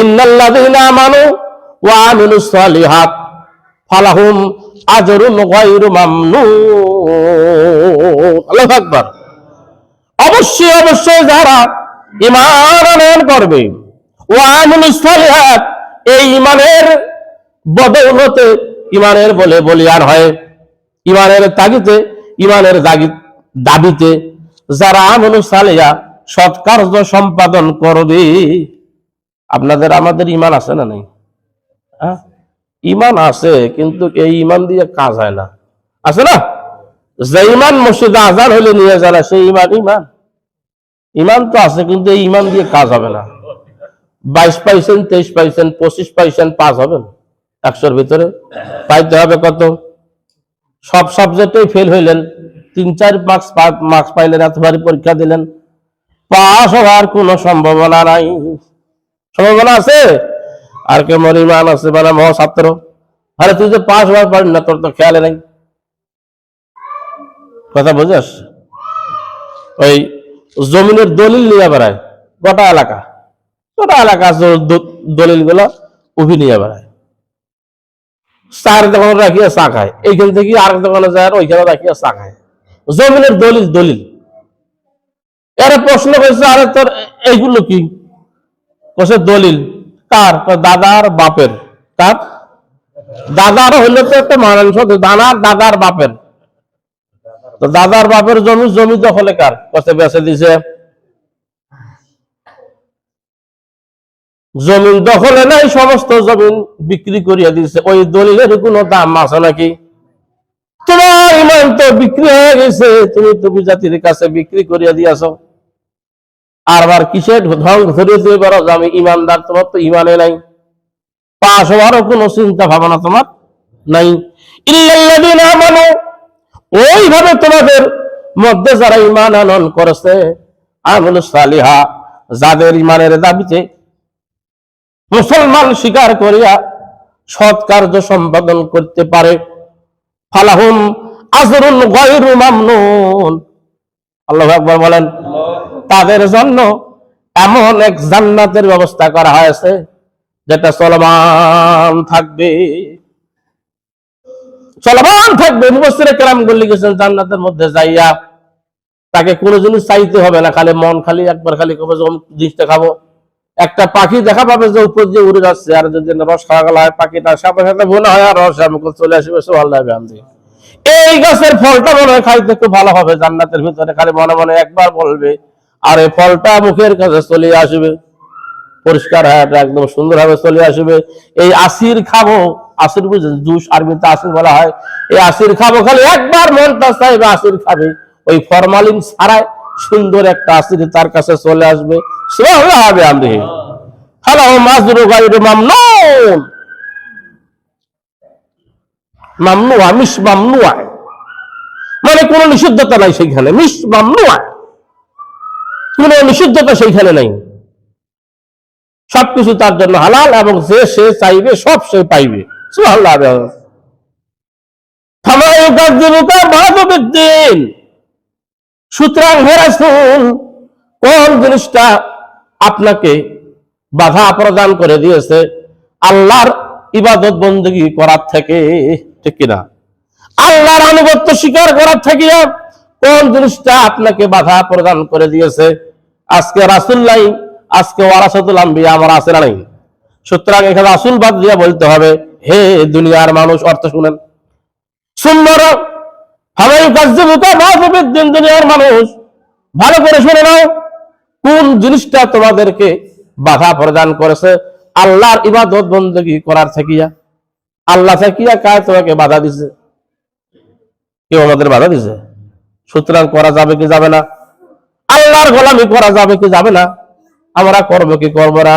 ইন্নাল্লাযীনা আমানু ওয়া আমিলুস সালিহাত, ফালাহুম অবশ্যই অবশ্যই যারা ইমান আনয়ন করবে ও আমিলুস এই ইমানের বদৌলতে ইমানের বলে বলিয়ান হয়। ইমানের তাগিতে ইমানের দাগি দাবিতে যারা আমলু সালিয়া সৎ কার্য সম্পাদন করবে আপনাদের আমাদের ইমান আছে না নাই? হ্যাঁ? ইমান আছে, কিন্তু এই ইমান দিয়ে কাজ হয় না। আছে না? যে ইমান মসজিদে আজান হলে নিয়ে না, সেই ইমান ইমান ইমান তো আছে, কিন্তু এই ইমান দিয়ে কাজ হবে না। বাইশ পাইছেন, তেইশ পাইছেন, পঁচিশ পাইছেন পাস হবেন একশোর ভিতরে পাইতে হবে কত? সব সাবজেক্টেই ফেল হইলেন। তিন, চার মার্কস মার্কস পাইলেন, এতবারই পরীক্ষা দিলেন। পাস হওয়ার কোনো সম্ভাবনা নাই। সম্ভাবনা আছে? আর কে মর ইমান আছে মানে মহ আরে তুই যে পাস হওয়ার পারি না, তোর তো খেয়ালে নাই। কথা বুঝাস ওই জমিনের দলিল নিয়ে বেড়ায়, গোটা এলাকা। গোটা এলাকা দলিলগুলো উভি নিয়ে বেড়ায়। চার দোকানে রাখিয়া চা খায়। এইখান থেকে আর দোকানে যায় ওইখানে রাখিয়া চা খায়। জমিনের দলিল দলিল। এরা প্রশ্ন করছে, আরে তোর এইগুলো কি? কসে দলিল? কার? দাদার বাপের। কার? দাদার হইলে তো একটা হতো। দানার দাদার বাপের। তো দাদার বাপের জমি জমি দখলে কার? কসে বেচে দিছে। জমিন দখলে নাই, সমস্ত জমিন বিক্রি করিয়া দিছে। ওই দলিলের কোনো দাম আছে নাকি? তোমার ইমান তো বিক্রি হয়ে গেছে। তুমি তুমি জাতির কাছে বিক্রি করিয়া দিয়াছ। আর আবার কিসের ঢং ধরিয়ে দিয়ে পারো যে আমি ইমানদার তোমার তো ইমানে নাই। পাশ হওয়ারও কোনো চিন্তা ভাবনা তোমার নাই। ইল্লাল্লাযীনা আমানু, ওইভাবে তোমাদের মধ্যে যারা ইমান আনয়ন করেছে আমল সালিহা, যাদের ইমানের দাবিতে মুসলমান স্বীকার করিয়া সৎ কার্য সম্পাদন করতে পারে। ফালাহুম আজরুন গায়রু মামনুন। আল্লাহু আকবার বলেন। তাদের জন্য এমন এক জান্নাতের ব্যবস্থা করা হয়েছে, যেটা চলমান থাকবে। চলমান থাকবে। মুবসিরে কেরাম গুলি গেছেন, জান্নাতের মধ্যে যাইয়া তাকে কোনো জিনিস চাইতে হবে না, খালি মন, খালি একবার খালি কবে যখন জিনিসটা খাব। একটা পাখি দেখা পাবে যে উপর দিয়ে উড়ে যাচ্ছে, আর যদি রস খাওয়া গেল, হয় পাখিটা সাথে সাথে মনে হয়, আর রস আমাকে চলে আসবে সে ভালো লাগবে আমি এই গাছের ফলটা মনে হয় খাইতে খুব ভালো হবে, জান্নাতের ভিতরে খালি মনে মনে একবার বলবে আর এই ফলটা মুখের কাছে চলে আসবে। পরিষ্কার হয় একদম সুন্দর ভাবে চলে আসবে। এই আসির খাব আসির বুঝেন জুস আরবিতে আসির বলা হয়। এই আসির খাব খালি একবার মনটা চাইবে আসির খাবে। ওই ফরমালিন ছাড়াই সুন্দর একটা আসির তার কাছে চলে আসবে। সুবহানাল্লাহ হবে আমি হ্যালো মাজরু গাইরু মামনুন। মামনুয়া মিস মামনুয়া মানে কোনো নিষিদ্ধতা নাই সেইখানে মিস মামনুয়া কোনো নিষিদ্ধতা সেইখানে নাই। সবকিছু তার জন্য হালাল এবং যে সে চাইবে, সব সে পাইবে। সুতরাং হে কোন জিনিসটা আপনাকে বাধা প্রদান করে দিয়েছে? আল্লাহর ইবাদত বন্দী করার থেকে, ঠিক কিনা? আল্লাহর আনুগত্য স্বীকার করার থেকে কোন জিনিসটা আপনাকে বাধা প্রদান করে দিয়েছে? আজকে রাসুল নাই, আজকে ওয়ারাসাতুল আম্বিয়া আমার আছে না নাই? সুতরাং এখানে রাসুল বাদ দিয়ে বলতে হবে, হে দুনিয়ার মানুষ, অর্থ শুনেন। সুন্দর দুনিয়ার মানুষ, ভালো করে শুনে নাও, কোন জিনিসটা তোমাদেরকে বাধা প্রদান করেছে? আল্লাহর ইবাদত বন্দী করার থাকিয়া। আল্লাহ থাকিয়া কায় তোমাকে বাধা দিছে? কেউ আমাদের বাধা দিছে? সুতরাং করা যাবে কি যাবে না? আল্লাহর গোলামি করা যাবে কি যাবে না? আমরা করব কি করব না?